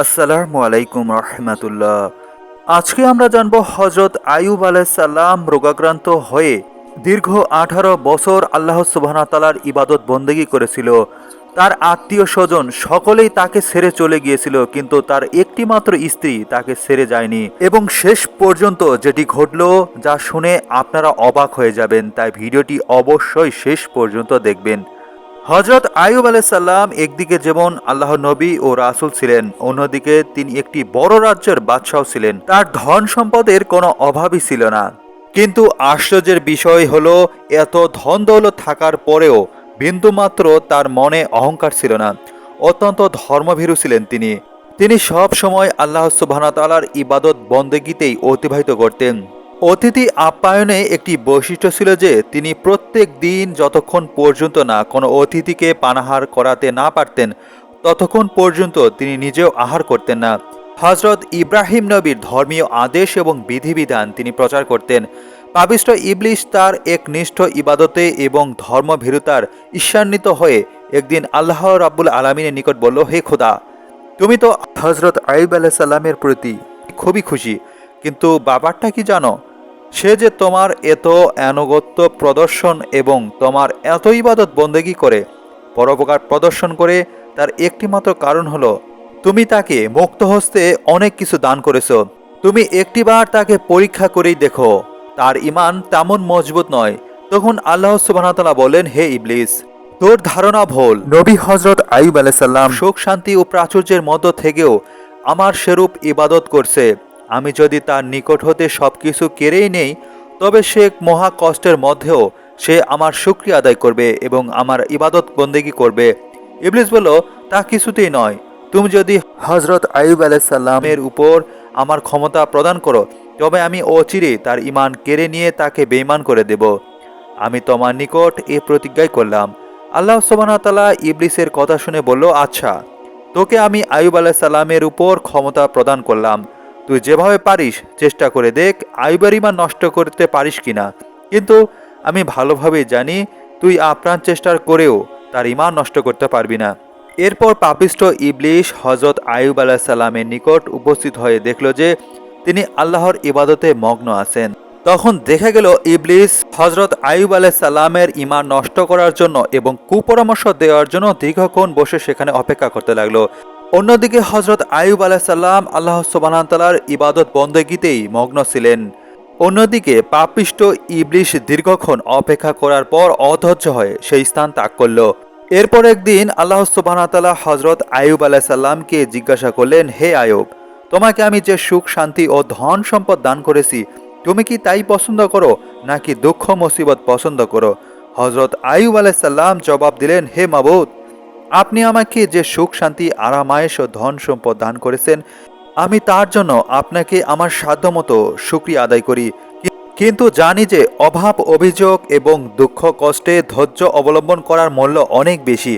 আসসালামু আলাইকুম রহমতুল্লাহ। আজকে আমরা জানব হজরত আয়ুব আলাইসাল্লাম রোগাক্রান্ত হয়ে দীর্ঘ আঠারো বছর আল্লাহ সুবাহতালার ইবাদত বন্দেগী করেছিল। তার আত্মীয় স্বজন সকলেই তাকে ছেড়ে চলে গিয়েছিল, কিন্তু তার একটি মাত্র স্ত্রী তাকে ছেড়ে যায়নি। এবং শেষ পর্যন্ত যেটি ঘটল, যা শুনে আপনারা অবাক হয়ে যাবেন, তাই ভিডিওটি অবশ্যই শেষ পর্যন্ত দেখবেন। হজরত আয়ুব আলাইসাল্লাম একদিকে যেমন আল্লাহ নবী ও রাসুল ছিলেন, অন্যদিকে তিনি একটি বড় রাজ্যের বাদশাহ ছিলেন। তার ধন সম্পদের কোনো অভাবই ছিল না। কিন্তু আশ্চর্যের বিষয় হলো, এত ধন দৌলত থাকার পরেও বিন্দুমাত্র তার মনে অহংকার ছিল না। অত্যন্ত ধর্মভীরু ছিলেন তিনি। তিনি সব সময় আল্লাহ সুবাহতালার ইবাদত বন্দেগীতেই অতিবাহিত করতেন। অতিথি আপ্যায়নে একটি বৈশিষ্ট্য ছিল যে তিনি প্রত্যেক দিন যতক্ষণ পর্যন্ত না কোনো অতিথিকে পানাহার করাতে না পারতেন, ততক্ষণ পর্যন্ত তিনি নিজেও আহার করতেন না। হজরত ইব্রাহিম নবীর ধর্মীয় আদেশ এবং বিধিবিধান তিনি প্রচার করতেন। পাবিষ্ট ইবলিশ তার একনিষ্ঠ ইবাদতে এবং ধর্মভীরুতার ঈর্ষান্বিত হয়ে একদিন আল্লাহ রাব্বুল আলমিনের নিকট বলল, হে খোদা, তুমি তো হজরত আইব আলাইসাল্লামের প্রতি খুবই খুশি, কিন্তু বাবারটা কি জানো? সে যে তোমার এত আনুগত্য প্রদর্শন এবং তোমার এত ইবাদত বন্দেগী করে পরোপকার প্রদর্শন করে তার একটিমাত্র কারণ হলো তুমি তাকে মুক্ত হস্তে অনেক কিছু দান করেছ। তুমি একটিবার তাকে পরীক্ষা করেই দেখো তার ইমান তেমন মজবুত নয়। তখন আল্লাহ সুবাহতাল্লাহ বলেন হে ইবলিস তোর ধারণা ভুল। নবী হজরত আইব আলাইসাল্লাম সুখ শান্তি ও প্রাচুর্যের মধ্য থেকেও আমার সেরূপ ইবাদত করছে। আমি যদি তার নিকট হতে সব কিছু কেড়েই নেই, তবে সে মহা কষ্টের মধ্যেও সে আমার শুক্রিয়া আদায় করবে এবং আমার ইবাদত বন্দেগী করবে। ইবলিস বলল, তা কিছুতেই নয়। তুমি যদি হজরত আইব আলাইসাল্লামের উপর আমার ক্ষমতা প্রদান করো, তবে আমি অচিরে তার ইমান কেড়ে নিয়ে তাকে বেইমান করে দেব। আমি তোমার নিকট এ প্রতিজ্ঞাই করলাম। আল্লাহ সোবানতালা ইবলিসের কথা শুনে বলল আচ্ছা তোকে আমি আয়ুব আলাহ সাল্লামের উপর ক্ষমতা প্রদান করলাম। তুই যেভাবে পারিস চেষ্টা করে দেখ আয়ুবের ইমান নষ্ট করতে পারিস কিনা। কিন্তু আমি ভালোভাবে জানি তুই আপ্রাণ চেষ্টার করেও তার ইমান নষ্ট করতে পারবি না। এরপর পাপিষ্ট ইবলিশ হজরত আয়ুব আলাহ সাল্লামের নিকট উপস্থিত হয়ে দেখল যে তিনি আল্লাহর ইবাদতে মগ্ন আছেন। তখন দেখা গেল ইবলিস হজরত আয়ুব আলাহ সাল্লামের ইমান নষ্ট করার জন্য এবং কুপরামর্শ দেওয়ার জন্য দীর্ঘক্ষণ বসে সেখানে অপেক্ষা করতে লাগল। অন্যদিকে হজরত আয়ুব আলাহ সাল্লাম আল্লাহ সোবানাতালার ইবাদত বন্দেগীতেই মগ্ন ছিলেন। অন্যদিকে পাপিষ্ট ইবলিশ দীর্ঘক্ষণ অপেক্ষা করার পর অধৈর্য হয়ে সেই স্থান ত্যাগ করল। এরপর একদিন আল্লাহ সুবাহতাল্লাহ হজরত আয়ুব আলাহ সাল্লামকে জিজ্ঞাসা করলেন, হে আয়ুব তোমাকে আমি যে সুখ, শান্তি ও ধন সম্পদ দান করেছি, তুমি কি তাই পছন্দ করো, নাকি দুঃখ, মুসিবত পছন্দ করো? হজরত আয়ুব আলাইসাল্লাম জবাব দিলেন, হে মাবুদ আপনি আমাকে যে সুখ, শান্তি আরামায়েশ ও ধন সম্পদ দান করেছেন, আমি তার জন্য আপনাকে আমার সাধ্যমতো সুক্রিয়া আদায় করি। কিন্তু জানি যে অভাব, অভিযোগ এবং দুঃখ, কষ্টে ধৈর্য অবলম্বন করার মূল্য অনেক বেশি।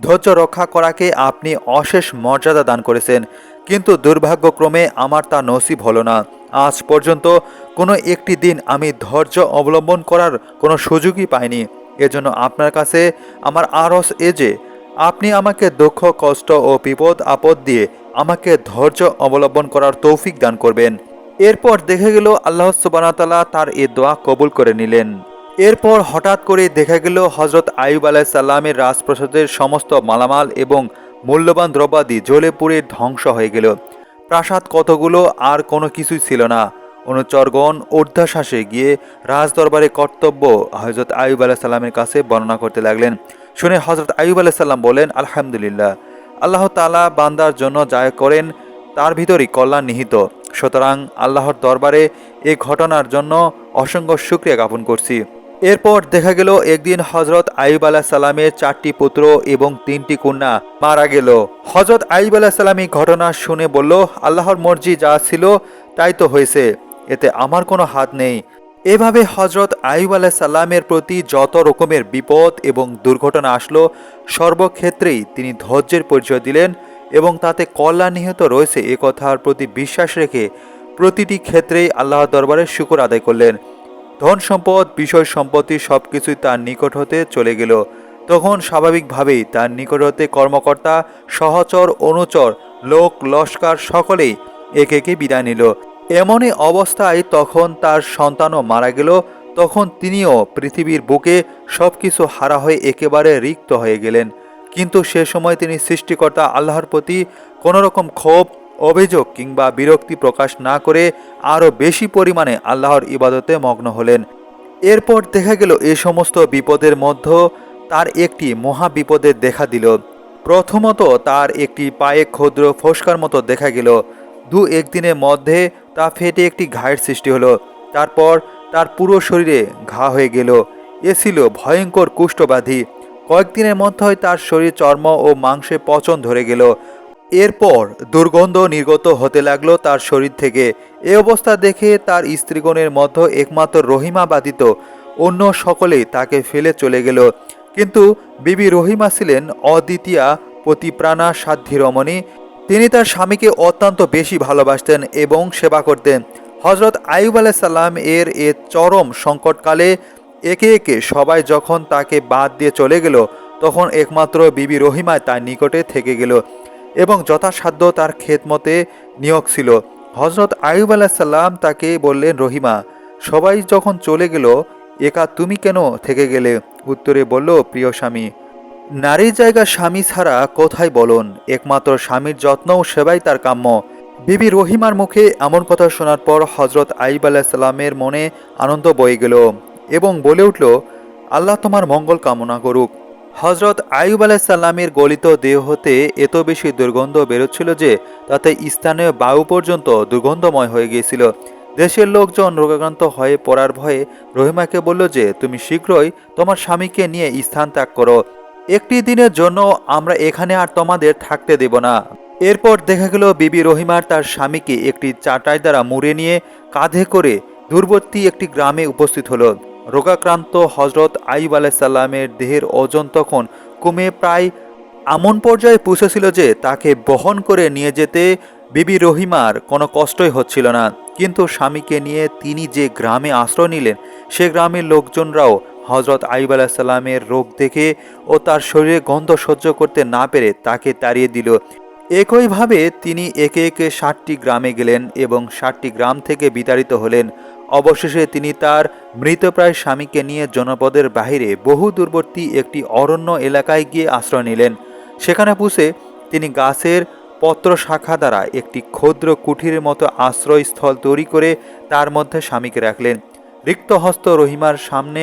ধৈর্য রক্ষা করাকে আপনি অশেষ মর্যাদা দান করেছেন, কিন্তু দুর্ভাগ্যক্রমে আমার তা নসিব হলো না। আজ পর্যন্ত কোনো একটি দিন আমি ধৈর্য অবলম্বন করার কোনো সুযোগই পাইনি। এজন্য আপনার কাছে আমার আরস এ যে আপনি আমাকে দুঃখ, কষ্ট ও বিপদ, আপদ দিয়ে আমাকে ধৈর্য অবলম্বন করার তৌফিক দান করবেন। এরপর দেখে গেল আল্লাহ সুবানতাল্লাহ তার এ দোয়া কবুল করে নিলেন। এরপর হঠাৎ করে দেখা গেল হজরত আয়ুব আলাইসাল্লামের রাজপ্রসাদের সমস্ত মালামাল এবং মূল্যবান দ্রব্যাদি জ্বলে পুড়ে ধ্বংস হয়ে গেল। প্রাসাদ কতগুলো আর কোনো কিছুই ছিল না। অনুচরগণ ঊর্ধ্বশ্বাসে গিয়ে রাজদরবারে কর্তব্য হজরত আয়ুব আলাহ সাল্লামের কাছে বর্ণনা করতে লাগলেন। শুনে হজরত আয়ুব আলাহ সাল্লাম বলেন, আলহামদুলিল্লাহ, আল্লাহ তালা বান্দার জন্য যা করেন, তার ভিতরই কল্যাণ নিহিত। সুতরাং আল্লাহর দরবারে এই ঘটনার জন্য অসংখ্য শুক্রিয়া জ্ঞাপন করছি। এরপর দেখা গেল, একদিন হজরত আইব আলাহ সালামের চারটি পুত্র এবং তিনটি কন্যা মারা গেল। হজরত আইব আলাহ সালাম এই ঘটনা শুনে বলল, আল্লাহর মর্জি যা ছিল, তাই তো হয়েছে। এতে আমার কোনো হাত নেই। এভাবে হজরত আইব আলাহ সাল্লামের প্রতি যত রকমের বিপদ এবং দুর্ঘটনা আসলো, সর্বক্ষেত্রেই তিনি ধৈর্যের পরিচয় দিলেন এবং তাতে কল্যাণ নিহত রয়েছে এ কথার প্রতি বিশ্বাস রেখে প্রতিটি ক্ষেত্রেই আল্লাহর দরবারে শুকর আদায় করলেন। ধন সম্পদ, বিষয় সম্পত্তি সব কিছুই তার নিকট হতে চলে গেল। তখন স্বাভাবিকভাবেই তার নিকট হতে কর্মকর্তা, সহচর, অনুচর, লোক, লস্কর সকলেই একে একে বিদায় নিল। এমনই অবস্থায় তখন তার সন্তানও মারা গেল, তখন তিনিও পৃথিবীর বুকে সব কিছু হারা হয়ে একেবারে রিক্ত হয়ে গেলেন। কিন্তু সে সময় তিনি সৃষ্টিকর্তা আল্লাহর প্রতি কোনো রকম ক্ষোভ, অভিযোগ কিংবা বিরক্তি প্রকাশ না করে আরও বেশি পরিমাণে আল্লাহর ইবাদতে মগ্ন হলেন। এরপর দেখা গেল এ সমস্ত বিপদের মধ্যে তার একটি মহা বিপদের দেখা দিল। প্রথমত তার একটি পায়ে ক্ষুদ্র ফোসকার মতো দেখা গেল। দু একদিনের মধ্যে তা ফেটে একটি ঘায়ের সৃষ্টি হলো। তারপর তার পুরো শরীরে ঘা হয়ে গেল। এ ছিল ভয়ঙ্কর কুষ্ঠব্যাধি। কয়েকদিনের মধ্যেই তার শরীর চর্ম ও মাংসে পচন ধরে গেল। এরপর দুর্গন্ধ নির্গত হতে লাগল তার শরীর থেকে। এ অবস্থা দেখে তার স্ত্রীগণের মধ্যে একমাত্র রহিমা বাদিত অন্য সকলেই তাকে ফেলে চলে গেল। কিন্তু বিবি রহিমা ছিলেন অদ্বিতীয়া প্রতিপ্রাণা সাধ্যী রমণী। তিনি তার স্বামীকে অত্যন্ত বেশি ভালোবাসতেন এবং সেবা করতেন। হজরত আইব আলাইসাল্লাম এর এ চরম সংকটকালে একে একে সবাই যখন তাকে বাদ দিয়ে চলে গেল, তখন একমাত্র বিবি রহিমায় তার নিকটে থেকে গেল এবং যথাসাধ্য তার খেদমতে নিয়োগ ছিল। হজরত আইব আলাইসাল্লাম তাকে বললেন, রহিমা, সবাই যখন চলে গেল, একা তুমি কেন থেকে গেলে? উত্তরে বলল, প্রিয় স্বামী নারীর জায়গা স্বামী ছাড়া কোথায় বলুন? একমাত্র স্বামীর যত্ন ও সেবাই তার কাম্য। বিবি রহিমার মুখে এমন কথা শোনার পর হজরত আইব আলাইসাল্লামের মনে আনন্দ বয়ে গেল এবং বলে উঠল, আল্লাহ তোমার মঙ্গল কামনা করুক। হজরত আইব আলাইসাল্লামের গলিত দেহ হতে এত বেশি দুর্গন্ধ বেরোচ্ছিল যে তাতে স্থানীয় বায়ু পর্যন্ত দুর্গন্ধময় হয়ে গিয়েছিল। দেশের লোকজন রোগাক্রান্ত হয়ে পড়ার ভয়ে রহিমাকে বলল যে, তুমি শীঘ্রই তোমার স্বামীকে নিয়ে স্থান ত্যাগ করো। একটি দিনের জন্য আমরা এখানে আর তোমাদের থাকতে দেব না। এরপর দেখা গেল বিবি রহিমার তার স্বামীকে একটি চাটাই দ্বারা মুড়ে নিয়ে কাঁধে করে দূরবর্তী একটি গ্রামে উপস্থিত হলো। রোগাক্রান্ত হজরত আইব আলাইসাল্লামের দেহের ওজন তখন কমে প্রায় এমন পর্যায়ে পৌঁছেছিল যে তাকে বহন করে নিয়ে যেতে বিবি রহিমার কোনো কষ্টই হচ্ছিল না। কিন্তু স্বামীকে নিয়ে তিনি যে গ্রামে আশ্রয় নিলেন, সে গ্রামের লোকজনরাও হজরত আইব আলাহিসাল্লামের রোগ দেখে ও তার শরীরে গন্ধ সহ্য করতে না পেরে তাকে তাড়িয়ে দিল। একইভাবে তিনি একে একে ষাটটি গ্রামে গেলেন এবং ষাটটি গ্রাম থেকে বিতাড়িত হলেন। অবশেষে তিনি তার মৃতপ্রায় স্বামীকে নিয়ে জনপদের বাহিরে বহু দূরবর্তী একটি অরণ্য এলাকায় গিয়ে আশ্রয় নিলেন। সেখানে পুষে তিনি গাছের পত্র শাখা দ্বারা একটি ক্ষুদ্র কুঠিরের মতো আশ্রয়স্থল তৈরি করে তার মধ্যে স্বামীকে রাখলেন। রিক্তহস্ত রহিমার সামনে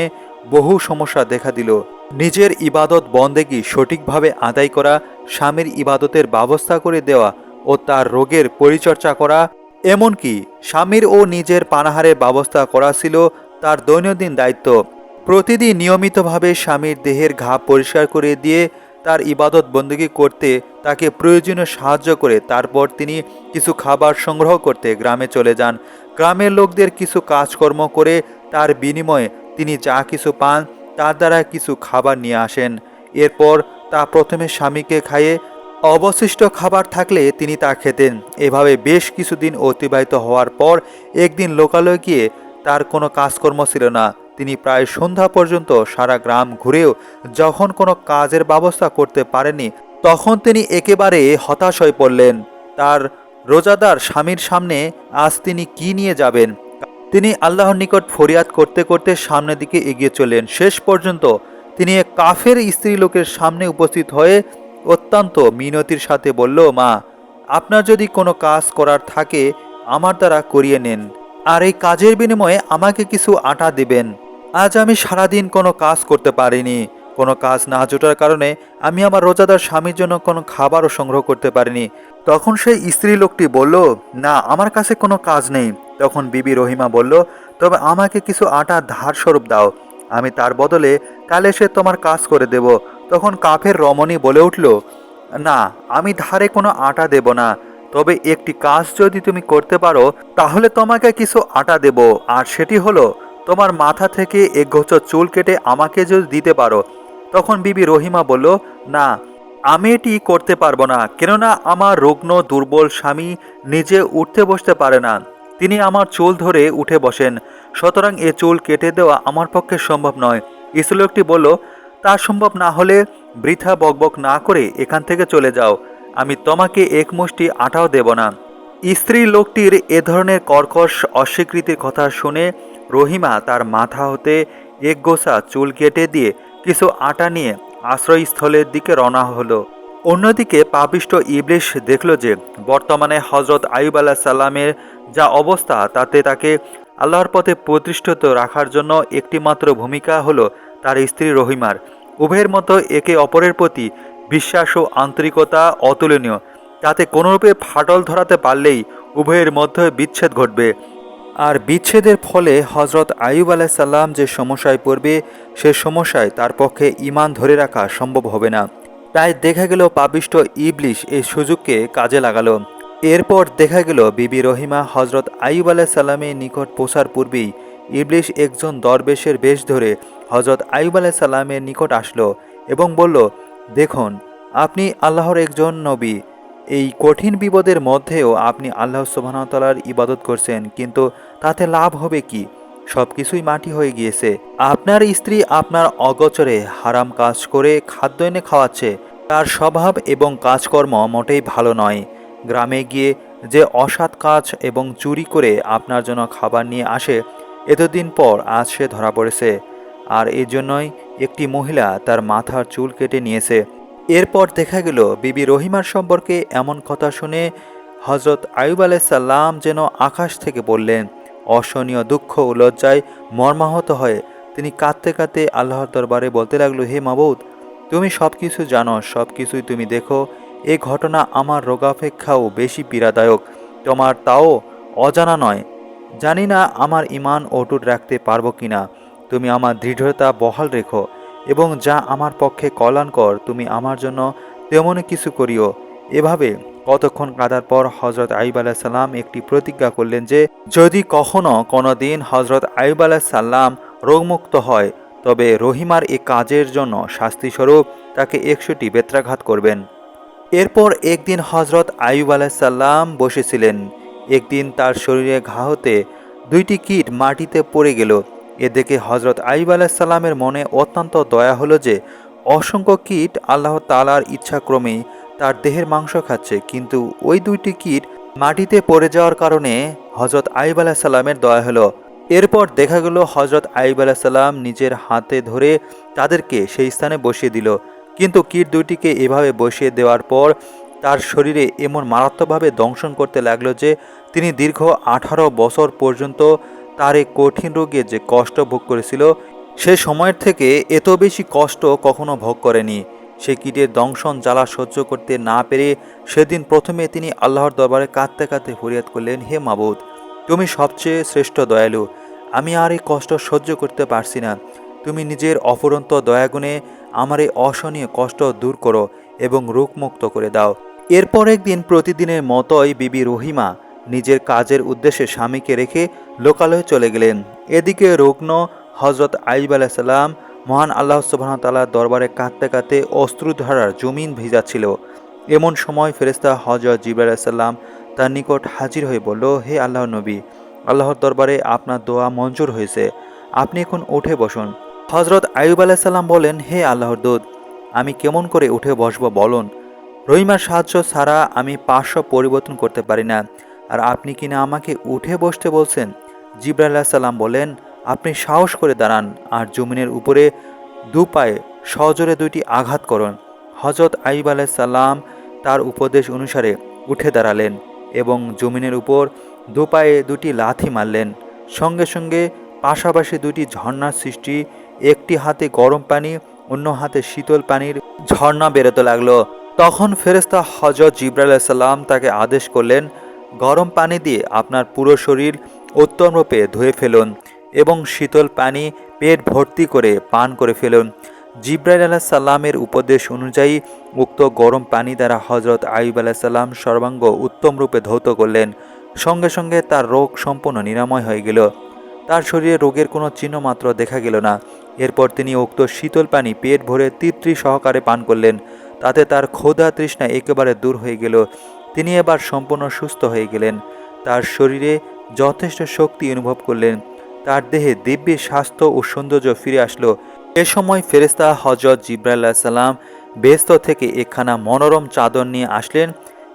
বহু সমস্যা দেখা দিল। নিজের ইবাদত বন্দেগী সঠিকভাবে আদায় করা, স্বামীর ইবাদতের ব্যবস্থা করে দেওয়া ও তার রোগের পরিচর্যা করা, এমনকি স্বামীর ও নিজের পানাহারের ব্যবস্থা করা ছিল তার দৈনন্দিন দায়িত্ব। প্রতিদিন নিয়মিতভাবে স্বামীর দেহের ঘা পরিষ্কার করে দিয়ে তার ইবাদত বন্দী করতে তাকে প্রয়োজনীয় সাহায্য করে তারপর তিনি কিছু খাবার সংগ্রহ করতে গ্রামে চলে যান। গ্রামের লোকদের কিছু কাজকর্ম করে তার বিনিময়ে তিনি যা কিছু পান, তার দ্বারা কিছু খাবার নিয়ে আসেন। এরপর তা প্রথমে স্বামীকে খাইয়ে অবশিষ্ট খাবার থাকলে তিনি তা খেতেন। এভাবে বেশ কিছুদিন অতিবাহিত হওয়ার পর একদিন লোকালয়ে গিয়ে তার কোনো কাজকর্ম ছিল না। তিনি প্রায় সন্ধ্যা পর্যন্ত সারা গ্রাম ঘুরেও যখন কোনো কাজের ব্যবস্থা করতে পারেনি তখন তিনি একেবারে হতাশ হয়ে পড়লেন। তার রোজাদার স্বামীর সামনে আজ তিনি কি নিয়ে যাবেন? তিনি আল্লাহর নিকট ফরিয়াদ করতে করতে সামনের দিকে এগিয়ে চলেন শেষ পর্যন্ত তিনি এক কাফের স্ত্রী লোকের সামনে উপস্থিত হয়ে অত্যন্ত মিনতির সাথে বলল, মা, আপনার যদি কোনো কাজ করার থাকে, আমার দ্বারা করিয়ে নেন। আর এই কাজের বিনিময়ে আমাকে কিছু আটা দেবেন। আজ আমি সারাদিন কোনো কাজ করতে পারিনি। কোনো কাজ না জোটার কারণে আমি আমার রোজাদার স্বামীর জন্য কোনো খাবারও সংগ্রহ করতে পারিনি। তখন সেই স্ত্রী লোকটি বলল, না, আমার কাছে কোনো কাজ নেই। তখন বিবি রহিমা বলল, তবে আমাকে কিছু আটা ধার স্বরূপ দাও। আমি তার বদলে কাল এসে তোমার কাজ করে দেব। তখন কাফের রমণী বলে উঠল, না, আমি ধারে কোনো আটা দেব না। তবে একটি কাজ যদি তুমি করতে পারো, তাহলে তোমাকে কিছু আটা দেব। আর সেটি হলো, তোমার মাথা থেকে এক গোছ চুল কেটে আমাকে যদি দিতে পারো। তখন বিবি রহিমা বলল, না, আমি এটি করতে পারব না। কেননা আমার রুগ্ন, দুর্বল স্বামী নিজে উঠতে বসতে পারে না। তিনি আমার চুল ধরে উঠে বসেন। সুতরাং এ চুল কেটে দেওয়া আমার পক্ষে সম্ভব নয়। ইসলোকটি বলল, তা সম্ভব না হলে বৃথা বকবক না করে এখান থেকে চলে যাও। আমি তোমাকে এক মুষ্টি আটাও দেব না। স্ত্রী লোকটির এ ধরনের কর্কশ, অস্বীকৃতির কথা শুনে রহিমা তার মাথা হতে এক গোছা চুল কেটে দিয়ে কিছু আটা নিয়ে আশ্রয়স্থলের দিকে রওনা হলো। অন্যদিকে পাপিষ্ট ইবলিশ দেখল যে বর্তমানে হজরত আইব আলাহ সাল্লামের যা অবস্থা তাতে তাকে আল্লাহর পথে প্রতিষ্ঠিত রাখার জন্য একটিমাত্র ভূমিকা হলো তার স্ত্রী রহিমার। উভয়ের মতো একে অপরের প্রতি বিশ্বাস ও আন্তরিকতা অতুলনীয়। তাতে কোনোরূপে ফাটল ধরাতে পারলেই উভয়ের মধ্যে বিচ্ছেদ ঘটবে। আর বিচ্ছেদের ফলে হজরত আয়ুব আলাইসাল্লাম যে সমস্যায় পড়বে, সে সমস্যায় তার পক্ষে ইমান ধরে রাখা সম্ভব হবে না। তাই দেখা গেল পাপিষ্ট ইবলিশ এই সুযোগকে কাজে লাগালো। এরপর দেখা গেল বিবি রহিমা হজরত আয়ুব আলাইসাল্লামের নিকট পৌঁছার পূর্বেই ইবলিশ একজন দরবেশের বেশ ধরে হজরত আয়ুব আলাইসাল্লামের নিকট আসলো এবং বলল, দেখুন, আপনি আল্লাহর একজন নবী। এই কঠিন বিপদের মধ্যেও আপনি আল্লাহ সুবাহতালার ইবাদত করছেন, কিন্তু তাতে লাভ হবে কি? সব কিছুই মাটি হয়ে গিয়েছে। আপনার স্ত্রী আপনার অগচরে হারাম কাজ করে খাদ্য এনে খাওয়াচ্ছে। তার স্বভাব এবং কাজকর্ম মোটেই ভালো নয়। গ্রামে গিয়ে যে অসৎ কাজ এবং চুরি করে আপনার জন্য খাবার নিয়ে আসে, এতদিন পর আজ সে ধরা পড়েছে। আর এই জন্যই একটি মহিলা তার মাথার চুল কেটে নিয়েছে। এরপর দেখা গেল, বিবি রহিমার সম্পর্কে এমন কথা শুনে হজরত আয়ুব আলাইসাল্লাম যেন আকাশ থেকে বললেন, অসহনীয় দুঃখ ও লজ্জায় মর্মাহত হয়ে। তিনি কাঁদতে কাঁদতে আল্লাহর দরবারে বলতে লাগল, হে মাবুদ, তুমি সব কিছু জানো সব কিছুই তুমি দেখো। এই ঘটনা আমার রোগাপেক্ষাও বেশি পীড়াদায়ক। তোমার তাও অজানা নয়। জানি না আমার ইমান অটুট রাখতে পারব কিনা। তুমি আমার দৃঢ়তা বহাল রেখো এবং যা আমার পক্ষে কল্যাণকর, তুমি আমার জন্য তেমনই কিছু করিও। এভাবে কতক্ষণ কাদার পর হজরত আইব সাল্লাম একটি প্রতিজ্ঞা করলেন যে, যদি কখনো কোনো দিন হজরত আইব সাল্লাম রোগমুক্ত হয়, তবে রহিমার এ কাজের জন্য শাস্তিস্বরূপ তাকে একশোটি বেত্রাঘাত করবেন। এরপর একদিন হজরত আইব আলাহিসাল্লাম বসেছিলেন। একদিন তার শরীরে ঘা হতে দুইটি কীট মাটিতে পড়ে গেল। এ দেখে হজরত আইব আলাহিসাল্লামের মনে অত্যন্ত দয়া হলো যে, অসংখ্য কীট আল্লাহ তালার ইচ্ছাক্রমেই তার দেহের মাংস খাচ্ছে। কিন্তু ওই দুইটি কীট মাটিতে পড়ে যাওয়ার কারণে হজরত আইব আলাহিসাল্লামের দয়া হলো। এরপর দেখা গেল হজরত আইব আলাহিসাল্লাম নিজের হাতে ধরে তাদেরকে সেই স্থানে বসিয়ে দিল। কিন্তু কীট দুইটিকে এভাবে বসিয়ে দেওয়ার পর তার শরীরে এমন মারাত্মকভাবে দংশন করতে লাগল যে তিনি দীর্ঘ আঠারো বছর পর্যন্ত তার এই কঠিন রোগে যে কষ্ট ভোগ করেছিল, সে সময়ের থেকে এত বেশি কষ্ট কখনো ভোগ করেনি। সে কীটের দংশন জ্বালা সহ্য করতে না পেরে সেদিন প্রথমে তিনি আল্লাহর দরবারে কাঁদতে কাঁদতে ফরিয়াদ করলেন, হে মাবুদ, তুমি সবচেয়ে শ্রেষ্ঠ দয়ালু, আমি আর এই কষ্ট সহ্য করতে পারছি না। তুমি নিজের অফুরন্ত দয়াগুণে আমার এই অসহনীয় কষ্ট দূর করো এবং রোগমুক্ত করে দাও। এরপর একদিন প্রতিদিনের মতোই বিবি রহিমা নিজের কাজের উদ্দেশ্যে স্বামীকে রেখে লোকালয়ে চলে গেলেন। এদিকে রুগ্ন হজরত আইব আলাইসাল্লাম মহান আল্লাহ সুবাহতাল্লাহ দরবারে কাঁদতে কাঁদতে অস্ত্রধারার জমিন ভিজাচ্ছিল এমন সময় ফেরেস্তা হজরত জিব আলাইসাল্লাম তার নিকট হাজির হয়ে বলল, হে আল্লাহ নবী, আল্লাহর দরবারে আপনার দোয়া মঞ্জুর হয়েছে। আপনি এখন উঠে বসুন। হজরত আয়ুব আলাইসাল্লাম বলেন, হে আল্লাহর দূত, আমি কেমন করে উঠে বসবো বলুন? রহিমার সাহায্য ছাড়া আমি পার্শ্ব পরিবর্তন করতে পারি না। আর আপনি কিনা আমাকে উঠে বসতে বলছেন? জিব্রাহ সাল্লাম বলেন, আপনি সাহস করে দাঁড়ান আর জমিনের উপরে দু পায়ে সজোরে দুইটি আঘাত করুন। হজরত আইব সাল্লাম তার উপদেশ অনুসারে উঠে দাঁড়ালেন এবং জমিনের উপর দু পায়ে দুটি লাথি মারলেন। সঙ্গে সঙ্গে পাশাপাশি দুটি ঝর্ণার সৃষ্টি একটি হাতে গরম পানি, অন্য হাতে শীতল পানির ঝর্ণা বেরোতে লাগল। তখন ফেরেস্তা হজরত জিব্রাইল সাল্লাম তাকে আদেশ করলেন, গরম পানি দিয়ে আপনার পুরো শরীর উত্তমরূপে ধুয়ে ফেলুন এবং শীতল পানি পেট ভর্তি করে পান করে ফেলুন। জিব্রাইল আলাহ সাল্লামের উপদেশ অনুযায়ী উক্ত গরম পানি দ্বারা হজরত আইব আলাহ সাল্লাম সর্বাঙ্গ উত্তম রূপে ধৌত করলেন। সঙ্গে সঙ্গে তার রোগ সম্পূর্ণ নিরাময় হয়ে গেল। তার শরীরে রোগের কোনো চিহ্ন মাত্র দেখা গেল না। এরপর তিনি উক্ত শীতল পানি পেট ভরে তৃপ্তি সহকারে পান করলেন। তাতে তার ক্ষোধা তৃষ্ণা একেবারে দূর হয়ে গেল। তিনি এবার সম্পূর্ণ সুস্থ হয়ে গেলেন। তার শরীরে যথেষ্ট শক্তি অনুভব করলেন। তার দেহে দিব্যি স্বাস্থ্য ও সৌন্দর্য ফিরে আসলো। এ সময় ফেরেস্তা হজরত জিব্রাল্লাহ সাল্লাম বেস্ত থেকে একখানা মনোরম চাদর নিয়ে আসলেন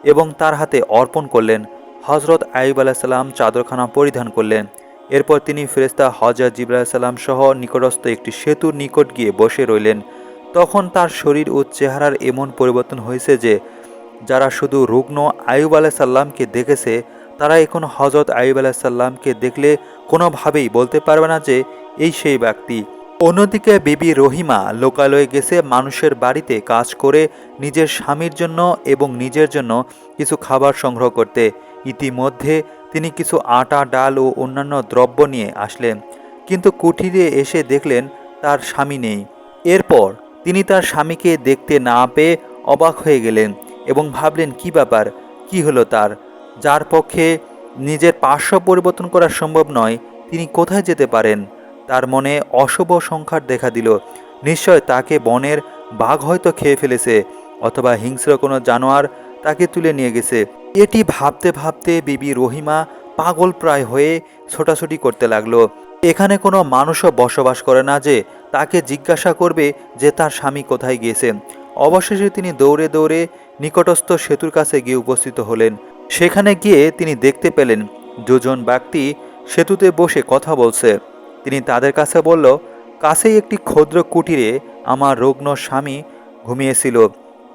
এবং তার হাতে অর্পণ করলেন। হজরত আইব আলাহিসাল্লাম চাদরখানা পরিধান করলেন। এরপর তিনি ফেরেস্তা হজরত জিব্রাহিসাল্লাম সহ নিকটস্থ একটি সেতুর নিকট গিয়ে বসে রইলেন। তখন তার শরীর ও চেহারার এমন পরিবর্তন হয়েছে যে, যারা শুধু রুগ্ন আয়ুব আলাহিসাল্লামকে দেখেছে, তারা এখন হজরত আয়ুব আলাহিসাল্লামকে দেখলে কোনোভাবেই বলতে পারবে না যে, এই সেই ব্যক্তি। অন্যদিকে বিবি রহিমা লোকালয়ে গেছে মানুষের বাড়িতে কাজ করে নিজের স্বামীর জন্য এবং নিজের জন্য কিছু খাবার সংগ্রহ করতে। ইতিমধ্যে তিনি কিছু আটা, ডাল ও অন্যান্য দ্রব্য নিয়ে আসলেন, কিন্তু কুঠিরে এসে দেখলেন তার স্বামী নেই। এরপর তিনি তার স্বামীকে দেখতে না পেয়ে অবাক হয়ে গেলেন এবং ভাবলেন, কি ব্যাপার? কি হলো তার? যার পক্ষে নিজের পার্শ্ব পরিবর্তন করা সম্ভব নয়, তিনি কোথায় যেতে পারেন? তার মনে অশুভ সংখ্যার দেখা দিল। নিশ্চয় তাকে বনের বাঘ হয়তো খেয়ে ফেলেছে, অথবা হিংস্র কোনো জানোয়ার তাকে তুলে নিয়ে গেছে। এটি ভাবতে ভাবতে বিবি রহিমা পাগল প্রায় হয়ে ছোটাছুটি করতে লাগল। এখানে কোনো মানুষও বসবাস করে না যে তাকে জিজ্ঞাসা করবে যে তার স্বামী কোথায় গিয়েছে। অবশেষে তিনি দৌড়ে দৌড়ে নিকটস্থ সেতুর কাছে গিয়ে উপস্থিত হলেন। সেখানে গিয়ে তিনি দেখতে পেলেন, দুজন ব্যক্তি সেতুতে বসে কথা বলছে। তিনি তাদের কাছে বলল, কাছেই একটি ক্ষুদ্র কুটিরে আমার রুগ্ন স্বামী ঘুমিয়েছিল।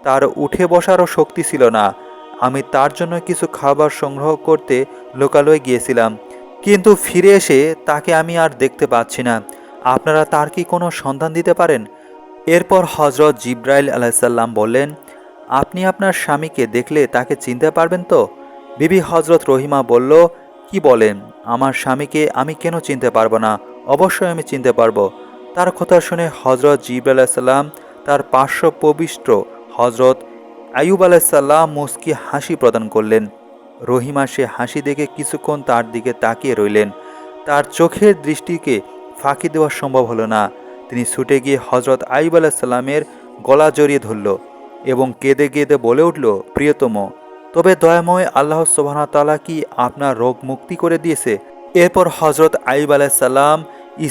তার উঠে বসারও শক্তি ছিল না। আমি তার জন্য কিছু খাবার সংগ্রহ করতে লোকালয়ে গিয়েছিলাম। কিন্তু ফিরে এসে তাকে আমি আর দেখতে পাচ্ছি না। আপনারা তার কি কোনো সন্ধান দিতে পারেন? এরপর হজরত জিব্রাইল আলাইসাল্লাম বললেন, আপনি আপনার স্বামীকে দেখলে তাকে চিনতে পারবেন তো? বিবি হজরত রহিমা বলল, কি বলেন? আমার স্বামীকে আমি কেন চিনতে পারব না? অবশ্যই আমি চিনতে পারব। তার কথা শুনে হজরত জিব আলাইসাল্লাম তার পার্শ্ব পবিত্র হজরত আয়ুব আলাইসাল্লাম মুস্কি হাসি প্রদান করলেন। রহিমা সে হাসি দেখে কিছুক্ষণ তার দিকে তাকিয়ে রইলেন। তার চোখের দৃষ্টিকে ফাঁকি দেওয়া সম্ভব হলো না। তিনি ছুটে গিয়ে হজরত আইব আলাহিসাল্লামের গলা জড়িয়ে ধরল এবং কেঁদে কেঁদে বলে উঠল, প্রিয়তম, তবে দয়াময় আল্লাহ তাআলা কি আপনার রোগ মুক্তি করে দিয়েছে? এরপর হজরত আইব আলাহিসাল্লাম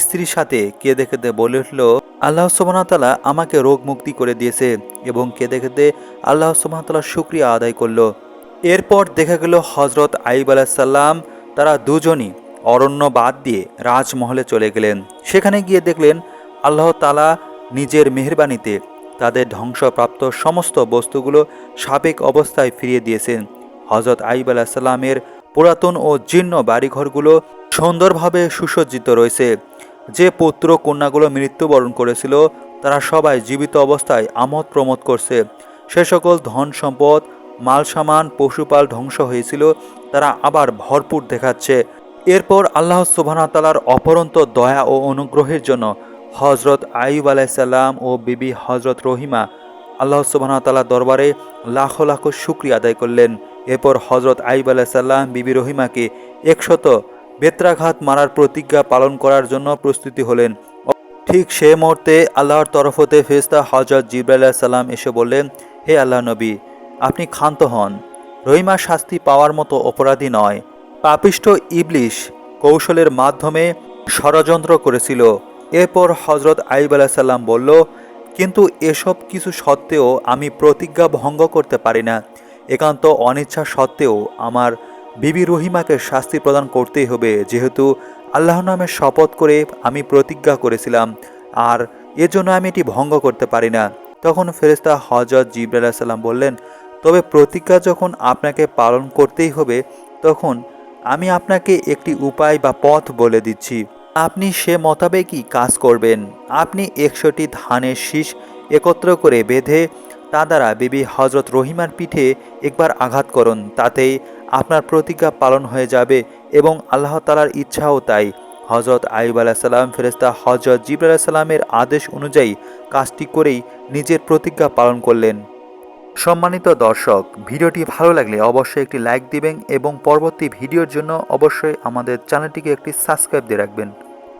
স্ত্রীর সাথে কেঁদে কেঁদে বলে উঠল, আল্লাহ তাআলা আমাকে রোগ মুক্তি করে দিয়েছে এবং কেঁদে কেঁদে আল্লাহ তাআলা শুক্রিয়া আদায় করল। এরপর দেখা গেল হজরত আইব আলাহিসাল্লাম তারা দুজনই অরণ্য বাদ দিয়ে রাজমহলে চলে গেলেন। সেখানে গিয়ে দেখলেন আল্লাহ তালা নিজের মেহরবানিতে তাদের ধ্বংসপ্রাপ্ত সমস্ত বস্তুগুলো সাবেক অবস্থায় ফিরিয়ে দিয়েছেন। হজরত আইব আলাহিসাল্লামের পুরাতন ও জীর্ণ বাড়িঘরগুলো সুন্দরভাবে সুসজ্জিত রয়েছে। যে পুত্র কন্যাগুলো মৃত্যুবরণ করেছিল, তারা সবাই জীবিত অবস্থায় আমোদ প্রমোদ করছে। সে সকল ধন সম্পদ মালসামান পশুপাল ধ্বংস হয়েছিল, তারা আবার ভরপুর দেখাচ্ছে। এরপর আল্লাহ সুবাহতালার অপরন্ত দয়া ও অনুগ্রহের জন্য হজরত আইব আলাইসাল্লাম ও বিবি হজরত রহিমা আল্লাহ সুবাহতালার দরবারে লাখো লাখো শুক্রিয়া আদায় করলেন। এরপর হজরত আইব আলাইসাল্লাম বিবি রহিমাকে একশত বেত্রাঘাত মারার প্রতিজ্ঞা পালন করার জন্য প্রস্তুতি হলেন। ঠিক সে মুহূর্তে আল্লাহর তরফ হতে ফেস্তা হজরত জিব্রাইল সাল্লাম এসে বললেন, হে আল্লাহ নবী, আপনি ক্ষান্ত হন। রহিমা শাস্তি পাওয়ার মতো অপরাধী নয়। পাপিষ্ট ইবলিশ কৌশলের মাধ্যমে ষড়যন্ত্র করেছিল। এরপর হজরত আইব আলাহিসাল্লাম বলল, কিন্তু এসব কিছু সত্ত্বেও আমি প্রতিজ্ঞা ভঙ্গ করতে পারি না। একান্ত অনিচ্ছা সত্ত্বেও আমার বিবি রহিমাকে শাস্তি প্রদান করতেই হবে, যেহেতু আল্লাহ নামে শপথ করে আমি প্রতিজ্ঞা করেছিলাম, আর এজন্য আমি এটি ভঙ্গ করতে পারি না। তখন ফেরেস্তা হজরত জিব্রাইল সাল্লাম বললেন, তবে প্রতিজ্ঞা যখন আপনাকে পালন করতেই হবে, তখন আমি আপনাকে একটি উপায় বা পথ বলে দিচ্ছি। আপনি সে মোতাবেকই কাজ করবেন। আপনি একশোটি ধানের শীষ একত্র করে বেঁধে তা দ্বারা বিবি হজরত রহিমার পিঠে একবার আঘাত করুন, তাতেই আপনার প্রতিজ্ঞা পালন হয়ে যাবে এবং আল্লাহ তালার ইচ্ছাও তাই। হজরত আইব আলাহিসাল্লাম ফেরেস্তা হজরত জিব আলাহিসাল্লামের আদেশ অনুযায়ী কাজটি করেই নিজের প্রতিজ্ঞা পালন করলেন। সম্মানিত দর্শক, ভিডিওটি ভালো লাগলে অবশ্যই একটি লাইক দিবেন এবং পরবর্তী ভিডিওর জন্য অবশ্যই আমাদের চ্যানেলটিকে একটি সাবস্ক্রাইব দিয়ে রাখবেন।